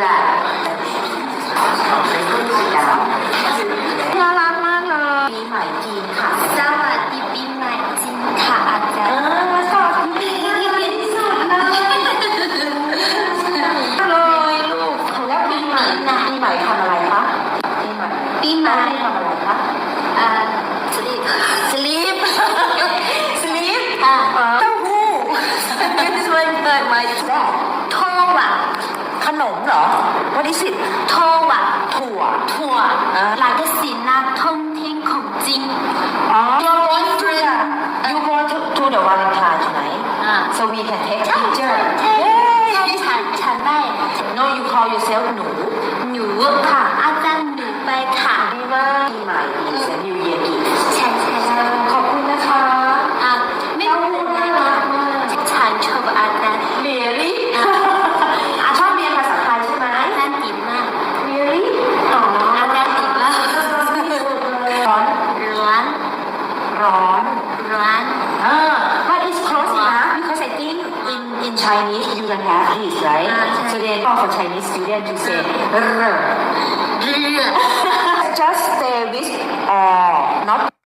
that. Let's put it down. น่ารักมากเลยปีใหม่จีนค่ะ สวัสดีปีใหม่จริงค่ะอาจารย์ เลยลูกแล้วปีใหม่ปีหม่ทำอะไรคะปีหม่ปีหม่ ทำอะไรคะอ่าสลีปสลีปสลีปอะ อ่า นมเหรอ What is it โทวะถั่วถั่วอ่าหลังจากสินนะท่องเที่ยวของจริงอ๋อ You're going to the You go to to the Valentine tonight อ่า so we can take ใช่ picture ใช่ใช่ฉันฉันได้ No you call yourself หนู หนูค่ะอาจารย์หนูไปค่ะดีมากปีใหม่ ร้อนร้านอ่า but it's close enough because I think in in Chinese you can have this right อ่าใช่ so then for Chinese student to say เรือ just